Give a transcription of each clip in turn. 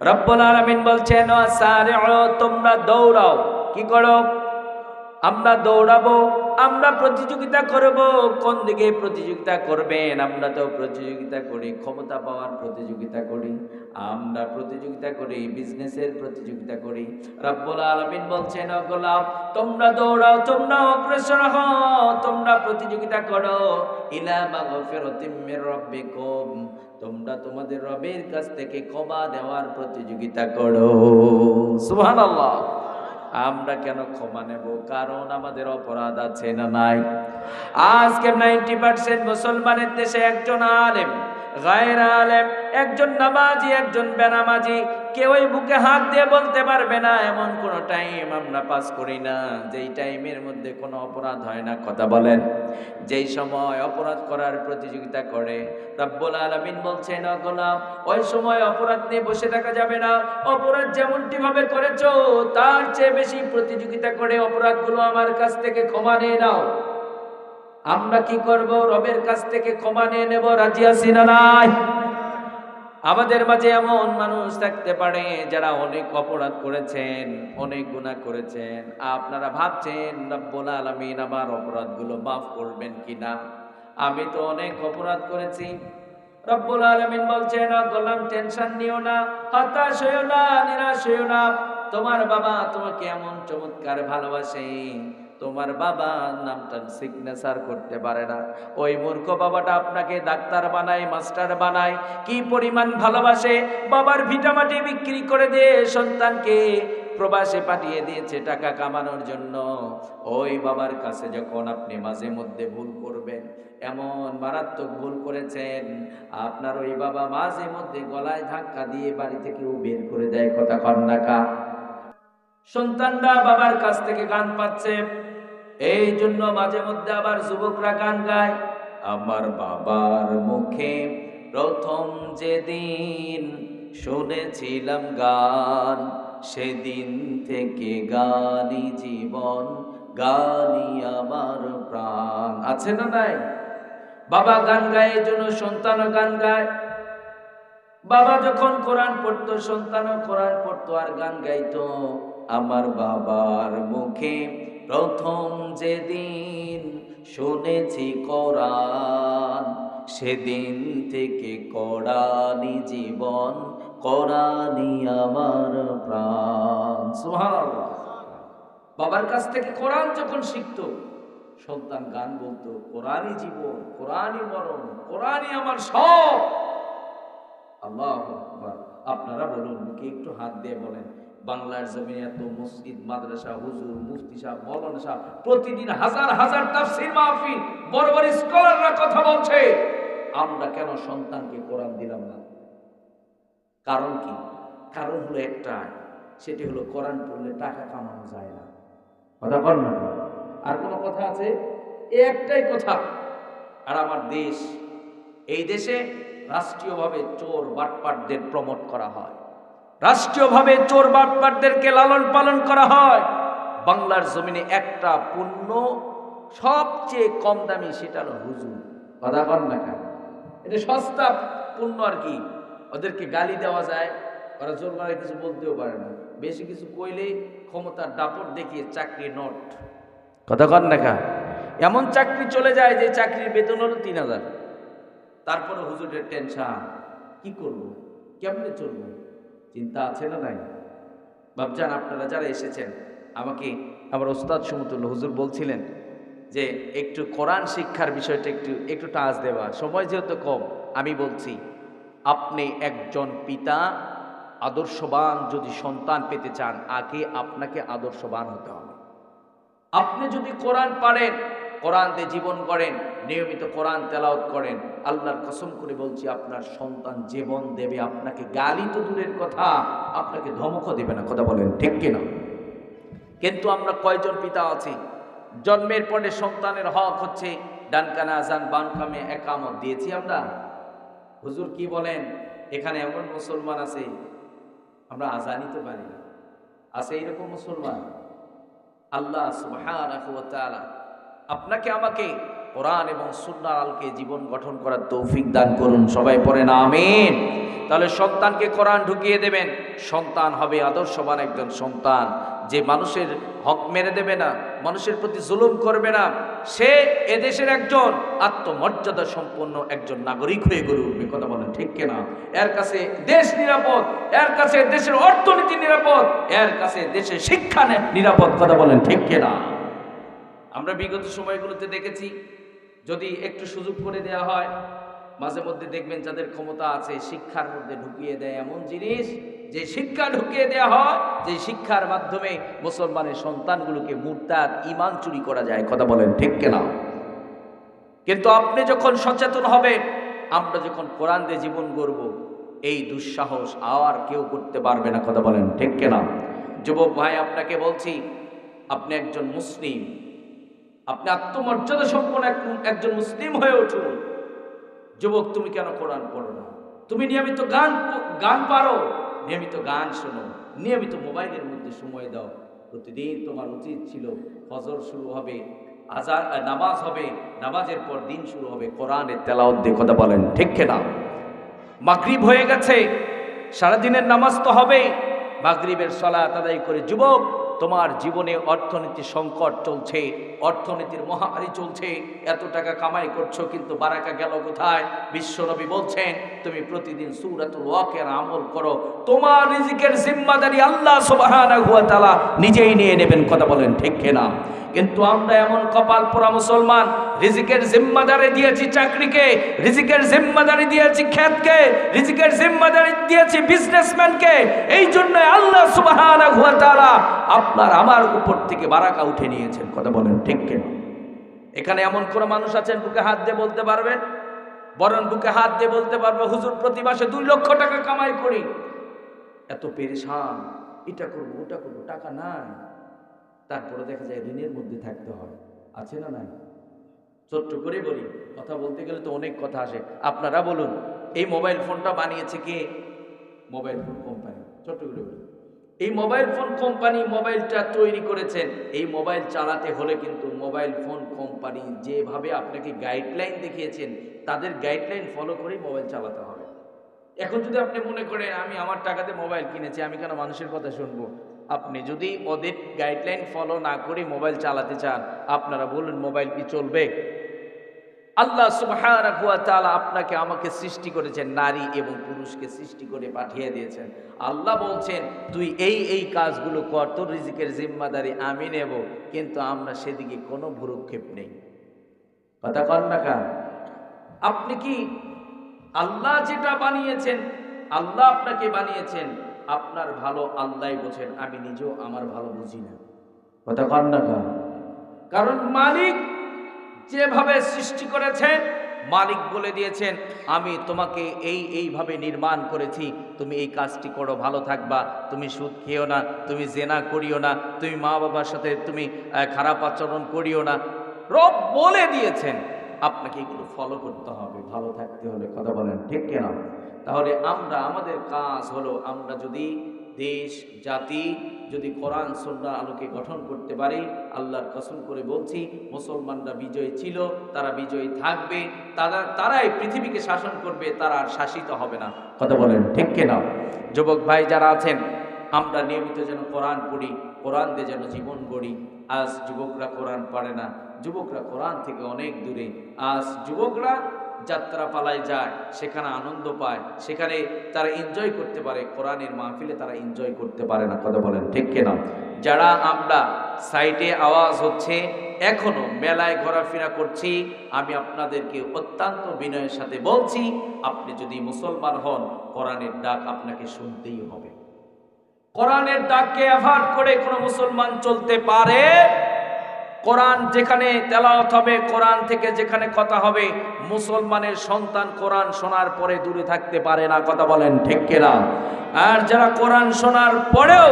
রব্বুল আলামিন বলছেন তোমরা দৌড়াও। কি করো? আমরা দৌড়াবো, আমরা প্রতিযোগিতা করব। কোন দিকে প্রতিযোগিতা করবেন? আমরা তো প্রতিযোগিতা করি, ক্ষমতা পাওয়ার প্রতিযোগিতা করি, আমরা প্রতিযোগিতা করি, বিজনেসের প্রতিযোগিতা করি। রব্বুল আলামিন বলছেন, ও গোলাম, তোমরা দৌড়াও, তোমরা অগ্রসর হও, তোমরা প্রতিযোগিতা করো। ইলা মাগফিরাতিম মির রাব্বিকুম। তোমরা তোমাদের রবের কাছ থেকে ক্ষমা দেওয়ার প্রতিযোগিতা করো। সুহান আমরা কেন ক্ষমা নেব? কারণ আমাদের অপরাধ আছে না নাই? আজকে নাইনটি পার্সেন্ট মুসলমানের দেশে একজন আলেম গায়ের আলেম, একজন নামাজি, একজন বেনামাজি কেউই বুকে হাত দিয়ে বলতে পারবে না, এমন কোন টাইম আমরা পাস করি না। যেই টাইমের মধ্যে কোনো অপরাধ হয় না, কথা বলেন। যেই সময় অপরাধ করার প্রতিযোগিতা করে, রব্বুল আলামিন বলছেন, "ও গোলাম, ওই সময় অপরাধ নিয়ে বসে থাকা যাবে না। অপরাধ যেমনটি ভাবে করেছ, তার চেয়ে বেশি প্রতিযোগিতা করে অপরাধগুলো আমার কাছ থেকে ক্ষমা নিয়ে নাও। আমরা কি করব? রবের কাছ থেকে ক্ষমা নিয়ে নেব, রাজি আছি না নাই? আমাদের মাঝে এমন মানুষ থাকতে পারে যারা অনেক অপরাধ করেছেন, অনেক গুনাহ করেছেন। আপনারা ভাবছেন, রব্বুল আলামিন আমার অপরাধগুলো মাফ করবেন কিনা আমি তো অনেক অপরাধ করেছি। রব্বুল আলামিন বলছেন "ও গোলাম, টেনশন নিও না, হতাশ হইও না, নিরাশ হইও না। তোমার বাবা তোমাকে এমন চমৎকার ভালোবাসে। তোমার বাবা নামটা সিগনেচার করতে পারে না। ওই মূর্খ বাবাটা আপনাকে ডাক্তার বানায়, মাস্টার বানায়, কি পরিমাণ ভালোবাসে? বাবার ভিটামাটি বিক্রি করে দিয়ে সন্তানকে প্রবাসে পাঠিয়ে দিয়েছে টাকা কামানোর জন্য। ওই বাবার কাছে যখন আপনি মাঝে মধ্যে ভুল করবেন, এমন মারাত্মক ভুল করেছেন, আপনার ওই বাবা মাঝে মধ্যে গলায় ধাক্কা দিয়ে বাড়ি থেকেও বের করে দেয়, কথা কন্যাকা সন্তানরা বাবার কাছ থেকে গান পাচ্ছে। এই জন্য মাঝে মধ্যে আবার যুবকরা গান গায়, আমার বাবার মুখে প্রথম যেদিন শুনেছিলাম গান, সেদিন থেকে গানি জীবন গানি আমার প্রাণ। আছে না নাই? বাবা গান গায়, এই জন্য সন্তানও গান গায়। বাবা যখন কোরআন পড়তো, সন্তানও কোরআন পড়তো আর গান গাইতো। আমার বাবার মুখে প্রথম যেদিন শুনেছি কোরআন, সেদিন থেকে কোরআনি জীবন কোরআনি আমার প্রাণ। সুবহানাল্লাহ। বাবার কাছ থেকে কোরআন যখন শিখতো, সন্তান গান বলতো, কোরআনই জীবন, কোরআনই মরণ, কোরআনই আমার সব। আল্লাহ আপনারা বলুন মুখে একটু হাত দিয়ে বলেন বাংলার জমিনে এত মসজিদ, মাদ্রাসা, হুজুর, মুফতি সাহেব, মৌলানা সাহেব, প্রতিদিন হাজার হাজার তাফসীর মাহফিল, বড় বড় স্কলাররা কথা বলছে। আমরা কেন সন্তানকে কোরআন দিলাম না? কারণ কি? কারণ হলো একটা, সেটি হলো কোরআন পড়লে টাকা কামানো যায় না। কথা বল না আর কোনো কথা আছে? একটাই কথা। আর আমার দেশ, এই দেশে রাষ্ট্রীয়ভাবে চোর, বাটপাটদের প্রমোট করা হয়। রাষ্ট্রীয়ভাবে চোর বাটপাটদেরকে লালন পালন করা হয়। বাংলার জমিনে একটা পণ্য সবচেয়ে কম দামি সেটা হলো হুজুর। কথা কর না কেন? এটা সস্তা পণ্য আর কি। ওদেরকে গালি দেওয়া যায়। ওরা জোর মারে কিছু বলতেও পারে না। বেশি কিছু কইলে ক্ষমতার দাপট দেখিয়ে চাকরি নট। কথা কর না কা এমন চাকরি চলে যায় যে চাকরির বেতন হলো তিন হাজার। তারপরে হুজুরের টেনশন, কি করব? কেমনে চলবো? চিন্তা আছে না নাই? ভাবছেন আপনারা যারা এসেছেন, আমাকে আমার ওস্তাদ সমতুল্য হুজুর বলছিলেন যে একটু কোরআন শিক্ষার বিষয়টা একটু একটু টাচ দেওয়া, সময় যেহেতু কম, আমি বলছি, আপনি একজন পিতা, আদর্শবান যদি সন্তান পেতে চান, আগে আপনাকে আদর্শবান হতে হবে। আপনি যদি কোরআন পারেন কোরআন দিয়ে জীবন করেন, নিয়মিত কোরআন তেলাওত করেন, আল্লাহর কসম করে বলছি, আপনার সন্তান জীবন দেবে, আপনাকে গালি তো দূরের কথা, আপনাকে ধমকও দেবে না, কথা বলেন, ঠিক কিনা কিন্তু আমরা কয়জন পিতা আছি? জন্মের পরে সন্তানের হক হচ্ছে, ডানকানা আজান বানকামে একামত দিয়েছি আমরা। হুজুর কি বলেন? এখানে এমন মুসলমান আছে, আমরা আজানই তো পারি না। আছে এইরকম মুসলমান? আল্লাহ তাআলা আপনাকে আমাকে কোরআন এবং সুন্নাহ আলকে জীবন গঠন করার তৌফিক দান করুন। সবাই পড়েন আমিন। তাহলে সন্তানকে কোরআন ঢুকিয়ে দেবেন। সন্তান হবে আদর্শবান একজন সন্তান। যে মানুষের হক মেরে দেবে না, মানুষের প্রতি জুলুম করবে না, সে এদেশের একজন আত্মমর্যাদা সম্পন্ন একজন নাগরিক হয়ে গড়ে উঠবে। কথা বলেন ঠিক কিনা? এর কাছে দেশ নিরাপদ, এর কাছে দেশের অর্থনীতি নিরাপদ, এর কাছে দেশের শিক্ষা নে- নিরাপদ। কথা বলেন ঠিক কিনা? আমরা বিগত সময়গুলোতে দেখেছি, যদি একটু সুযোগ করে দেওয়া হয়, মাঝে মধ্যে দেখবেন যাদের ক্ষমতা আছে শিক্ষার মধ্যে ঢুকিয়ে দেয় এমন জিনিস, যে শিক্ষা ঢুকিয়ে দেওয়া হয়, যে শিক্ষার মাধ্যমে মুসলমানের সন্তানগুলোকে মুরতাদ ইমান চুরি করা যায়, কথা বলেন ঠিক কেনা? কিন্তু আপনি যখন সচেতন হবেন, আমরা যখন কোরআন দিয়ে জীবন গড়ব, এই দুঃসাহস আর কেউ করতে পারবে না, কথা বলেন ঠিক কেনা? যুবক ভাই, আপনাকে বলছি, আপনি একজন মুসলিম আপনি আত্মমর্যাদা সম্পন্ন এক- একজন মুসলিম হয়ে উঠুন। যুবক, তুমি কেন কোরআন পড়ো না? তুমি নিয়মিত গান গান পারো। নিয়মিত গান শোনো। নিয়মিত মোবাইলের মধ্যে সময় দাও। প্রতিদিন তোমার উচিত ছিল, ফজর শুরু হবে আজার নামাজ হবে, নামাজের পর দিন শুরু হবে কোরআনের তেলাওয়াত দিয়ে কথা বলেন, ঠিক না মাগরিব হয়ে গেছে, সারাদিনের নামাজ তো হবেই। মাগরিবের সলাত আদায় করে যুবক তোমার জীবনে অর্থনীতি সংকট চলছে, অর্থনীতির মহামারী চলছে, এত টাকা কামাই করছ, কিন্তু বারাকা গেল কোথায়? বিশ্বনবী বলছেন, তুমি প্রতিদিন সুরাতুল ওয়াকের আমল করো। তোমার রিজিকের জিম্মাদারি আল্লাহ তাআলা নিজেই নিয়ে নেবেন, কথা বলেন ঠিক কিনা? কিন্তু আমরা এমন কপাল পোড়া মুসলমান রিজিকের জিম্মাদারি দিয়েছি চাকরিকে, রিজিকের জিম্মাদারি দিয়েছি খ্যাতকে রিজিকের জিম্মাদারি দিয়েছি বিজনেসম্যানকে এই জন্য আল্লাহ তাআলা আপনার আমার উপর থেকে বারাকা উঠে নিয়েছেন। কথা বলেন ঠিক কেন? এখানে এমন কোন মানুষ আছেন বুকে হাত দিয়ে বলতে পারবেন বরং বুকে হাত দিয়ে বলতে পারবে, হুজুর, প্রতি মাসে দুই লক্ষ টাকা কামাই করি। এত পেরেশান, এটা করব, ওটা করব, টাকা নাই। তারপরে দেখা যায় ঋণের মধ্যে থাকতে হয়। আছে না নাই? ছোট্ট করে বলি, কথা বলতে গেলে তো অনেক কথা আসে। আপনারা বলুন, এই মোবাইল ফোনটা বানিয়েছে কে? মোবাইল ফোন কোম্পানি, ছোট্ট করে বলি। এই মোবাইল ফোন কোম্পানি মোবাইলটা তৈরি করেছেন। এই মোবাইল চালাতে হলে কিন্তু মোবাইল ফোন কোম্পানি যেভাবে আপনাকে গাইডলাইন দেখিয়েছেন, তাদের গাইডলাইন ফলো করেই মোবাইল চালাতে হবে। এখন যদি আপনি মনে করেন, আমি আমার টাকাতে মোবাইল কিনেছি, আমি কেন মানুষের কথা শুনব? আপনি যদি ওদের গাইডলাইন ফলো না করে মোবাইল চালাতে চান, আপনারা বলুন মোবাইল কি চলবে? আল্লাহ তাআলা আপনাকে আমাকে সৃষ্টি করেছেন, নারী এবং পুরুষকে সৃষ্টি করে পাঠিয়ে দিয়েছেন। আল্লাহ বলছেন, তুই এই এই কাজগুলো কর, তোর রিজিকের জিম্মাদারি আমি নেব, কিন্তু আমরা সেদিকে কোনো ভুরুক্ষেপ নেই। কথা কর না কান? আপনি কি আল্লাহ যেটা বানিয়েছেন, আল্লাহ আপনাকে বানিয়েছেন আপনার ভালো আল্লাহ বোঝেন আমি নিজেও আমার ভালো বুঝি না। কথা কর না কারণ মালিক যেভাবে সৃষ্টি করেছেন মালিক বলে দিয়েছেন আমি তোমাকে এই এইভাবে নির্মাণ করেছি তুমি এই কাজটি করো ভালো থাকবা তুমি সুদ খেও না তুমি জেনা করিও না তুমি মা বাবার সাথে তুমি খারাপ আচরণ করিও না। রব বলে দিয়েছেন আপনাকে এগুলো ফলো করতে হবে, ভালো থাকতে হলে, কথা বলেন, ঠিক কেনা? তাহলে আমরা, আমাদের কাজ হলো আমরা যদি দেশ, জাতি, যদি কোরআন সন্ন্যার আলোকে গঠন করতে পারি, আল্লাহর কসম করে বলছি, মুসলমানরা বিজয়ী ছিল, তারা বিজয়ী থাকবে, তারা, তারাই পৃথিবীকে শাসন করবে, তারা আর শাসিত হবে না। কথা বলেন, ঠিক কিনা? যুবক ভাই যারা আছেন, আমরা নিয়মিত যেন কোরআন পড়ি, কোরআন দিয়ে যেন জীবন গড়ি। আজ যুবকরা কোরআন পারে না যুবকরা কোরআন থেকে অনেক দূরে। আজ যুবকরা যাত্রা পালায় যায়, সেখানে আনন্দ পায়, সেখানে তারা এনজয় করতে পারে। কোরআনের মাহফিলে তারা এনজয় করতে পারে না, কথা বলেন ঠিক কিনা? যারা আমরা সাইটে আওয়াজ হচ্ছে, এখনও মেলায় ঘোরাফেরা করছি, আমি আপনাদেরকে অত্যন্ত বিনয়ের সাথে বলছি, আপনি যদি মুসলমান হন, কোরআনের ডাক আপনাকে শুনতেই হবে। কোরআনের ডাককে অ্যাভয়েড করে কোনো মুসলমান চলতে পারে কোরআন যেখানে তেলাওয়াত হবে, কোরআন থেকে যেখানে কথা হবে, মুসলমানের সন্তান কোরআন শোনার পরে দূরে থাকতে পারে না, কথা বলেন ঠিক কিনা? আর যারা কোরআন শোনার পরেও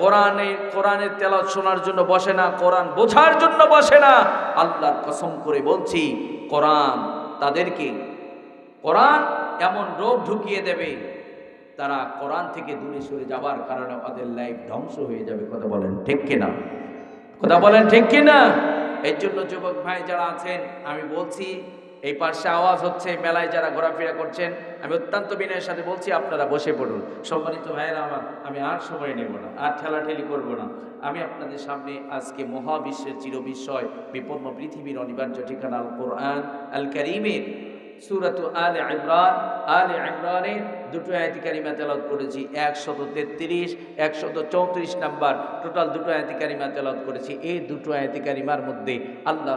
কোরআনে কোরআনের তেলাওয়াত শোনার জন্য বসে না, কোরআন বোঝার জন্য বসে না, আল্লাহর কসম করে বলছি, কোরআন তাদেরকে, কোরআন এমন রোগ ঢুকিয়ে দেবে, তারা কোরআন থেকে দূরে সরে যাবার কারণে ওদের লাইফ ধ্বংস হয়ে যাবে, কথা বলেন ঠিক কিনা? কথা বলেন, ঠিক কিনা? এর জন্য যুবক ভাই যারা আছেন, আমি বলছি, এই পার্শ্বে আওয়াজ হচ্ছে মেলায় যারা ঘোরাফেরা করছেন, আমি অত্যন্ত বিনয়ের সাথে বলছি, আপনারা বসে পড়ুন। সম্মানিত ভাইয়েরা আমার, আমি আর সময় নেব না, আর ঠেলাঠেলি করব না। আমি আপনাদের সামনে আজকে মহাবিশ্বের চিরবিস্ময় বিপন্ন পৃথিবীর অনিবার্য ঠিকানা আল কোরআন আল করিমের সুরাত আলে ইমরান। আলে ইমরানের দুটো আয়াতি কারিমা তেলাওয়াত করেছি, একশত তেত্রিশ, একশত চৌত্রিশ নাম্বার। টোটাল দুটো আয়াতি কারিমা তেলাওয়াত করেছি। এই দুটো আয়াতি কারিমার মধ্যে আল্লাহ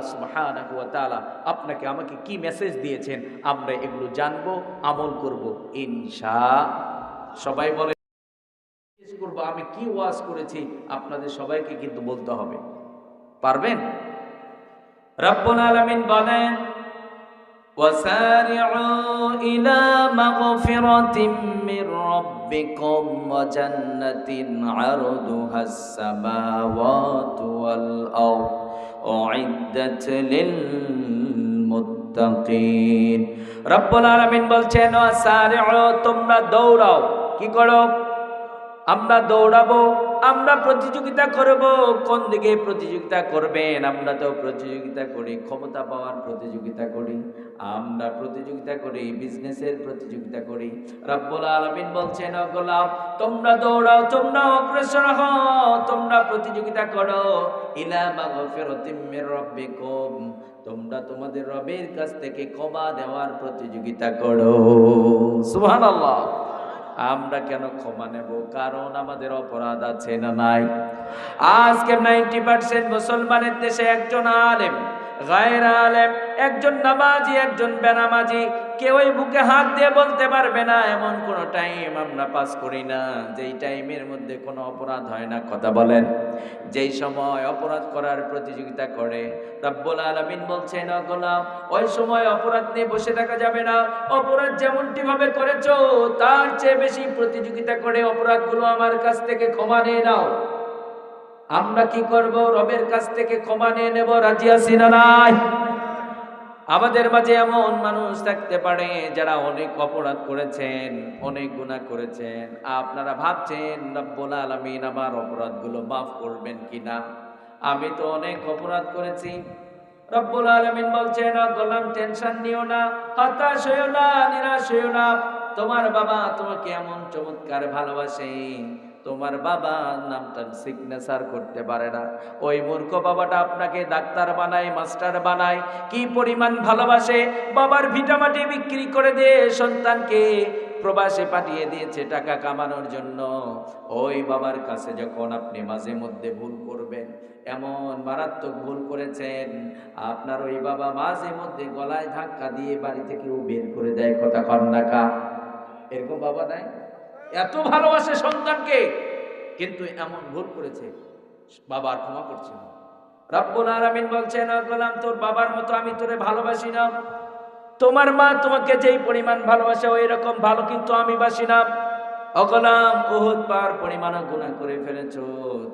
তাআলা আপনাকে আমাকে কি মেসেজ দিয়েছেন আমরা এগুলো জানব, আমল করব ইনশা সবাই বলে করব, আমি কি ওয়াজ করেছি? আপনাদের সবাইকে কিন্তু বলতে হবে। পারবেন? রব্বুল আলামিন বলেন وسارعوا إلى مغفرة من ربكم وجنة عرضها السماوات والأرض أعدت للمتقين رب العالمين বলছেন وسارعوا তোমরা দৌড়াও কি করো আমরা দৌড়াবো আমরা প্রতিযোগিতা করব। কোন দিকে প্রতিযোগিতা করবেন? আমরা তো প্রতিযোগিতা করি, ক্ষমতা পাওয়ার প্রতিযোগিতা করি, আমরা প্রতিযোগিতা করি, বিজনেসের প্রতিযোগিতা করি। রব্বুল আলামিন বলছেন গোলাম, তোমরা দৌড়াও, তোমরা অগ্রসর হও, তোমরা প্রতিযোগিতা করো। ইলা মাগফিরাতিম মির রাব্বিকুম, তোমরা তোমাদের রবের কাছ থেকে ক্ষমা দেওয়ার প্রতিযোগিতা করো। সুবহানাল্লাহ। আমরা কেন ক্ষমা নেব? কারণ আমাদের অপরাধ আছে না নাই? আজকে নাইনটি পার্সেন্ট মুসলমানের দেশে একজন আলেম গায়ের আলেম, একজন নামাজি, একজন বেনামাজি কেউই বুকে হাত দিয়ে বলতে পারবে না, এমন কোন টাইম আমরা পাস করি না। যেই টাইমের মধ্যে কোনো অপরাধ হয় না, কথা বলেন। যেই সময় অপরাধ করার প্রতিযোগিতা করে, রব্বুল আলামিন বলছেন গোলাম, ওই সময় অপরাধ নিয়ে বসে থাকা যাবে না। অপরাধ যেমনটি ভাবে করেছ, তার চেয়ে বেশি প্রতিযোগিতা করে অপরাধগুলো আমার কাছ থেকে ক্ষমা নিয়ে নাও। আমরা কি করব? রবের কাছ থেকে ক্ষমা নিয়ে নেব? রাজি আছি না নাই? আমাদের মাঝে এমন মানুষ থাকতে পারে যারা অনেক অপরাধ করেছেন, অনেক গুনাহ করেছেন। আপনারা ভাবছেন, রব্বুল আলামিন আমার অপরাধগুলো মাফ করবেন কিনা আমি তো অনেক অপরাধ করেছি। রব্বুল আলামিন বলছেন গোলাম, টেনশন নিও না, হতাশ হইও না, নিরাশ হইও না। তোমার বাবা তোমাকে এমন চমৎকার ভালোবাসে। তোমার বাবা নামটা সিগনেচার করতে পারে না। ওই মূর্খ বাবাটা আপনাকে ডাক্তার বানায়, মাস্টার বানায়, কি পরিমাণ ভালোবাসে? বাবার ভিটামাটি বিক্রি করে দিয়ে সন্তানকে প্রবাসে পাঠিয়ে দিয়েছে টাকা কামানোর জন্য। ওই বাবার কাছে যখন আপনি মাঝে মধ্যে ভুল করবেন, এমন মারাত্মক ভুল করেছেন, আপনার ওই বাবা মাঝে মধ্যে গলায় ধাক্কা দিয়ে বাড়ি থেকেও বের করে দেয়, কথা কন্যাকা এরকম বাবা নাই? এত ভালোবাসে সন্তানকে, কিন্তু এমন ভুল করেছে বাবার ক্ষমা করছে না। রব্বুল আলামিন বলছেন, "ও গোলাম, তোর বাবার মতো আমি তোরে ভালোবাসি না। তোমার মা তোমাকে যেই পরিমাণ ভালোবাসে ওই রকম ভালো কিন্তু আমি বাসি না। অগলাম উহুদ পার পরিমাণ গুনাহ করে ফেলেছো,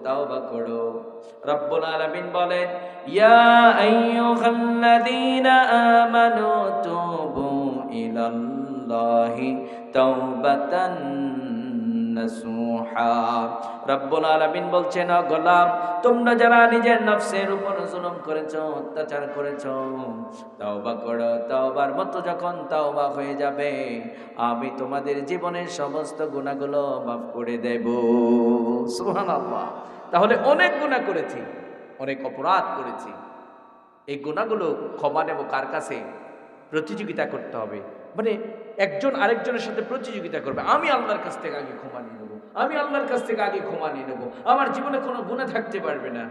তাও বা করো। রব্বুল আলামিন বলেন, ইয়া আইয়ুহাল্লাযীনা আমানু তুবু ইলাল্লাহি তাওবাতান নাসুহা। রব্বুল আলামিন বলছেন, "ও গোলাম, তোমরা যারা নিজের নফসের উপর জুলুম করেছ, অত্যাচার করেছ, তাওবা করো। তাওবার মতো যখন তাওবা হয়ে যাবে, আমি তোমাদের জীবনের সমস্ত গুণাগুলো মাফ করে দেব। সুবহানাল্লাহ। তাহলে অনেক গুনাহ করেছি, অনেক অপরাধ করেছি। এই গুণাগুলো ক্ষমা নেব কার কাছে? প্রতিযোগিতা করতে হবে। মানে একজন আরেকজনের সাথে প্রতিযোগিতা করবে। আমি আল্লাহর কাছ থেকে আগে ক্ষমা নিয়ে নেব। আমি আল্লাহর কাছ থেকে আগে ক্ষমা নিয়ে নেব। আমার জীবনে কোনো গুণা থাকতে পারবে না।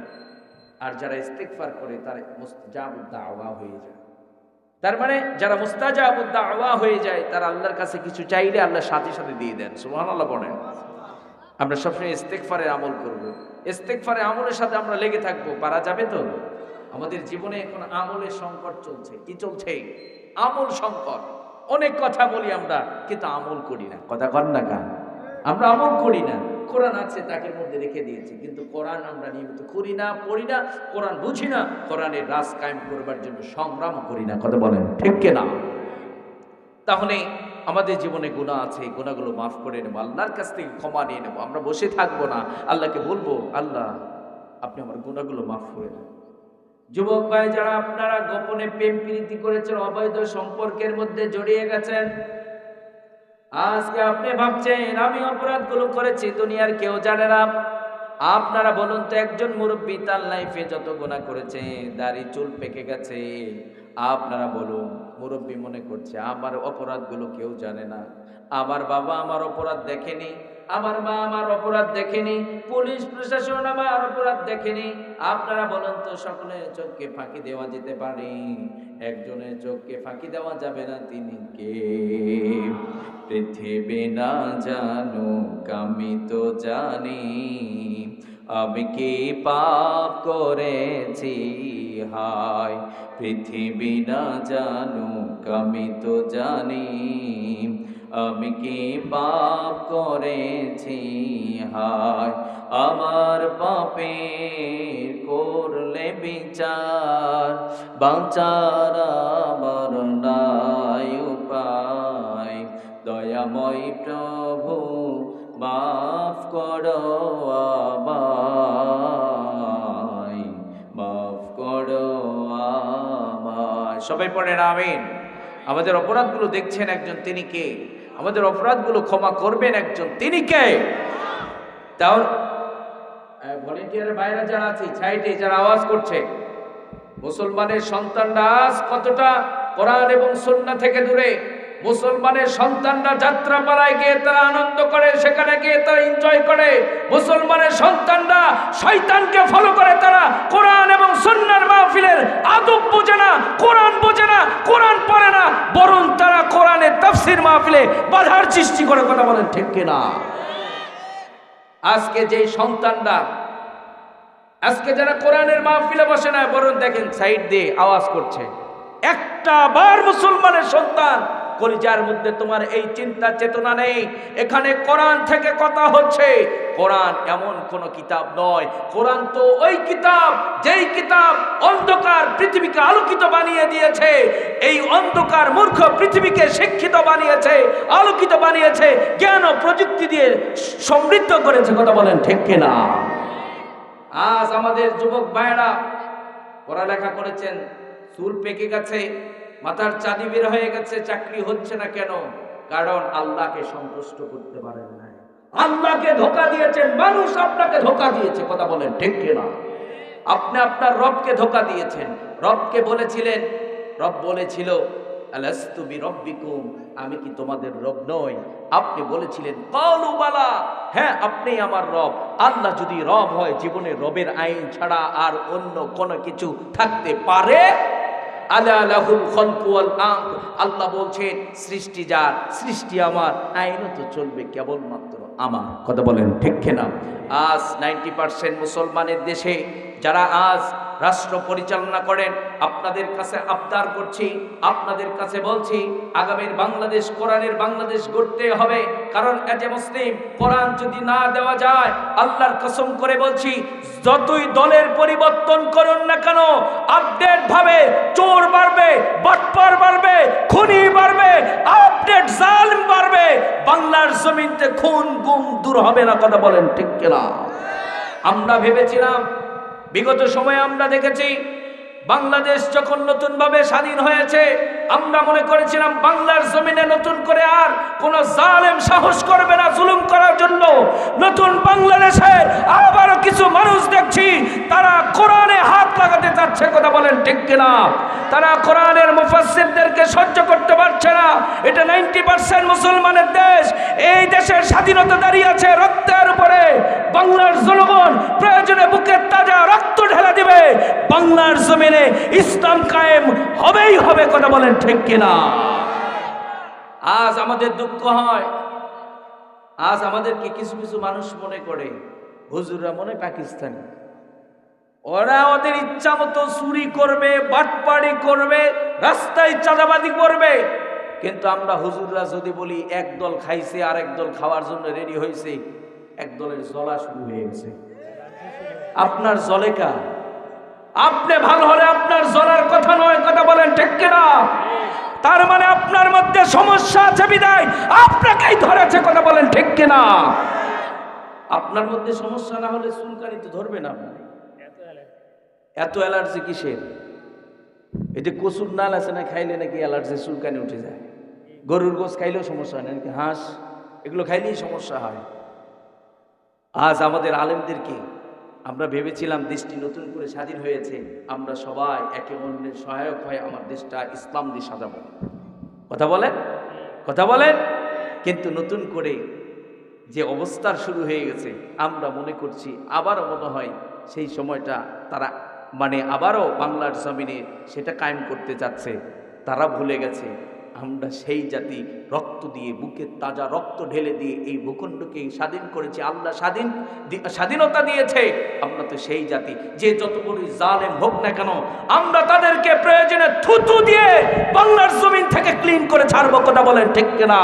আর যারা ইস্তেকফার করে, তারা মুস্তাজাবুদ্দা আওয়া হয়ে যায়। তার মানে যারা মুস্তাজাবুদ্দা আওয়া হয়ে যায়, তারা আল্লাহর কাছে কিছু চাইলে আল্লাহ সাথে সাথে দিয়ে দেন। সুবহান আল্লাহ বলেন। আমরা সবসময় ইস্তেকফারের আমল করব। ইস্তেকফারের আমলের সাথে আমরা লেগে থাকব। পারা যাবে তো? আমাদের জীবনে এখন আমলের সংকট চলছে। কি চলছে? আমল সংকট। অনেক কথা বলি আমরা, কিন্তু আমল করি না। কথা কর না কা আমরা আমল করি না। কোরআন আছে তাকে মধ্যে রেখে দিয়েছি, কিন্তু কোরআন আমরা নিয়মিত করি না, পড়ি না, কোরআন বুঝি না, কোরআনের রাজ কায়েম করবার জন্য সংগ্রাম করি না। কথা বলেন, ঠিক না তাহলে আমাদের জীবনে গুণা আছে, এই গুণাগুলো মাফ করে নেব, আল্লাহর কাছ থেকে ক্ষমা নিয়ে নেব, আমরা বসে থাকব না, আল্লাহকে বলব, আল্লাহ, আপনি আমার গুণাগুলো মাফ করে দেন। যুবক ভাই যারা আপনারা গোপনে প্রেম প্রীতি করেছেন, অবৈধ সম্পর্কের মধ্যে জড়িয়ে গেছেন, আজকে আপনি ভাবছেন, আমি অপরাধগুলো করেছি, দুনিয়ার কেউ জানে না। আপনারা বলুন তো, একজন মুরব্বী তার লাইফে যত গুণা করেছে, দাড়ি, চুল পেকে গেছে। আপনারা বলুন, মুরব্বী মনে করছে, আমার অপরাধগুলো কেউ জানে না। আমার বাবা আমার অপরাধ দেখেনি আমার মা আমার অপরাধ দেখেনি, পুলিশ প্রশাসন আমার অপরাধ দেখেনি, আপনারা বলুন তো সকলের চোখকে ফাঁকি দেওয়া যেতে পারে, একজনের চোখকে ফাঁকি দেওয়া যাবে না, তিনি কে? পৃথিবী না জানুক, আমি তো জানি, আমি কি পাপ করেছি? হায়, পৃথিবী না জানুক, আমি তো জানি আমি কি পাপ করেছি? হায়, আমার পাপে করলে বিচার, বাঁচার আমার নাই উপায়। দয়াময় প্রভু, মাফ করো মাফ করো সবাই পড়েন, আমিন। আমাদের অপরাধগুলো দেখছেন একজন, তিনি কে? আমাদের অপরাধগুলো ক্ষমা করবেন একজন। তিনি কে? তাও ভলেন্টিয়ারের বাইরে যারা আছে সাইডে যারা আওয়াজ করছে, মুসলমানের সন্তানরা আজ কতটা কোরআন এবং সন্না থেকে দূরে? মুসলমানের সন্তানরা যাত্রা পাড়ায় গিয়ে তারা আনন্দ করে, সেখানে গিয়ে তারা এনজয় করে। মুসলমানের সন্তানরা শয়তানকে ফলো করে তারা। কোরআন এবং সন্ন্যার মাহফিলের আদব বোঝে না, কোরআন বোঝে না, কোরআন পড়ে না, বরং তারা কোরআনের তাফসির মাহফিলে বাধার সৃষ্টি করে কথা বলেন ঠিক কিনা? আজকে যেই সন্তানরা, আজকে যারা কোরআনের মাহফিলে বসে না, বরং দেখেন সাইড দিয়ে আওয়াজ করছে। একটা বার মুসলমানের সন্তান কলিজার মধ্যে তোমার এই চিন্তা চেতনা নেই। এখানে কোরআন থেকে কথা হচ্ছে, কোরআন এমন কোন কিতাব নয়। কোরআন তো ওই কিতাব, যেই কিতাব অন্ধকার পৃথিবীকে আলোকিত বানিয়ে দিয়েছে। এই অন্ধকার মূর্খ পৃথিবীকে শিক্ষিত বানিয়েছে, আলোকিত বানিয়েছে, জ্ঞান ও প্রযুক্তি দিয়ে সমৃদ্ধ করেছে। কথা বলেন ঠিক কিনা? আজ আমাদের যুবক ভাইয়েরা পড়ালেখা করেছেন চুল পেকে গেছে। মাথার চাঁদি বের হয়ে গেছে, চাকরি হচ্ছে না কেন? কারণ আল্লাহকে সন্তুষ্ট করতে পারেন না আল্লাহকে ধোকা দিয়েছেন, মানুষ আপনাকে ধোকা দিয়েছে, কথা বলেন ঠিক কিনা? আপনি আপনার রবকে ধোকা দিয়েছেন। রবকে বলেছিলেন, রব বলেছিল, আলাস্তু বিরব্বিকুম, আমি কি তোমাদের রব নই? আপনি বলেছিলেন, কলু বালা হ্যাঁ আপনি আমার রব। আল্লাহ যদি রব হয়, জীবনে রবের আইন ছাড়া আর অন্য কোনো কিছু থাকতে পারে আলা আল্লাহ বলছেন, সৃষ্টি যার, সৃষ্টি আমার। আইনও তো চলবে কেবলমাত্র আমার। কথা বলেন ঠিক না আজ নাইনটি পার্সেন্ট মুসলমানের দেশে, যারা আজ রাষ্ট্র পরিচালনা করেন, আপনাদের কাছে আবদার করছি, আপনাদের কাছে বলছি, আগামীর বাংলাদেশ, কোরআনের বাংলাদেশ গড়তে হবে। কারণ এজ এ মুসলিম কোরআন যদি না দেওয়া যায়, আল্লাহর কসম করে বলছি, যতই দলের পরিবর্তন করুন না কেন আপডেট ভাবে চোর বাড়বে, বাটপার বাড়বে, খুনি বাড়বে আপডেট জালিম বাড়বে, বাংলার জমিনতে খুন গুম দূর হবে না, কথা বলেন ঠিক কিনা? আমরা ভেবেছিলাম বিগত সময়ে আমরা দেখেছি, বাংলাদেশ যখন নতুনভাবে স্বাধীন হয়েছে, আমরা মনে করেছিলাম বাংলার জমিনে নতুন করে আর কোন জালেম সাহস করবে না জুলুম করার জন্য। নতুন বাংলাদেশে আবারও কিছু মানুষ দেখছি, তারা কোরআনে হাত লাগাতে চাচ্ছে, কথা বলেন ঠিক কিনা? তারা কোরআনের মুফাসসিরদেরকে সহ্য করতে পারছে না। এটা নাইনটি পার্সেন্ট মুসলমানের দেশ। এই দেশের স্বাধীনতা দাঁড়িয়ে আছে রক্তের উপরে। বাংলার জনগণ প্রয়োজনে বুকের তাজা রক্ত ঢেলে দিবে। বাংলার জমিনে ইসলাম কায়েম হবেই হবে, কথা বলেন ঠিক কিনা? আজ আমাদের দুঃখ হয়। আজ আমাদেরকে কিছু কিছু মানুষ মনে করে, হুজুররা মনে পাকিস্তানি। ওরা ওদের ইচ্ছা মতো চুরি করবে, বাটপাড়ি করবে, রাস্তায় চাঁদাবাদি করবে। কিন্তু আমরা হুজুররা যদি বলি, এক দল খাইছে আর এক দল খাওয়ার জন্য রেডি হয়েছে, এক দলের জ্বলা শুরু হয়ে গেছে। আপনার জলেকা আপনি ভালো হলে আপনার জলার কথা নয়, কথা বলেন কিনা? তার মানে আপনার মধ্যে সমস্যা আছে বিদায়। আপনাকেই ধরেছে, কথা বলেন ঠিক কিনা? আপনার মধ্যে সমস্যা না হলে চুলকানি তো ধরবে না। আপনার এত অ্যালার্জি কিসের? এই যে কচুর নাল আছে না, খাইলে নাকি অ্যালার্জি চুলকানি উঠে যায়। গরুর গোস খাইলেও সমস্যা হয় নাকি হাঁস, এগুলো খাইলেই সমস্যা হয়। আজ আমাদের আলেমদেরকে আমরা ভেবেছিলাম দেশটি নতুন করে স্বাধীন হয়েছে, আমরা সবাই একে অন্যের সহায়ক হয়ে আমার দেশটা ইসলাম দিয়ে সাজাব। কথা বলেন? কথা বলেন? কিন্তু নতুন করে যে অবস্থার শুরু হয়ে গেছে, আমরা মনে করছি আবারও মনে হয় সেই সময়টা তারা মানে আবারও বাংলার জমিনে সেটা কায়েম করতে যাচ্ছে। তারা ভুলে গেছে, আমরা সেই জাতি রক্ত দিয়ে বুকের তাজা রক্ত ঢেলে দিয়ে এই ভূখণ্ডকে স্বাধীন করেছি, আল্লাহ স্বাধীন স্বাধীনতা দিয়েছে। আমরা তো সেই জাতি, যে যত বড়ই জালেম হোক না কেন, আমরা তাদেরকে প্রয়োজনে থুতু দিয়ে বাংলার জমিন থেকে ক্লিন করে ছাড়বো, কথা বলেন ঠিক কিনা?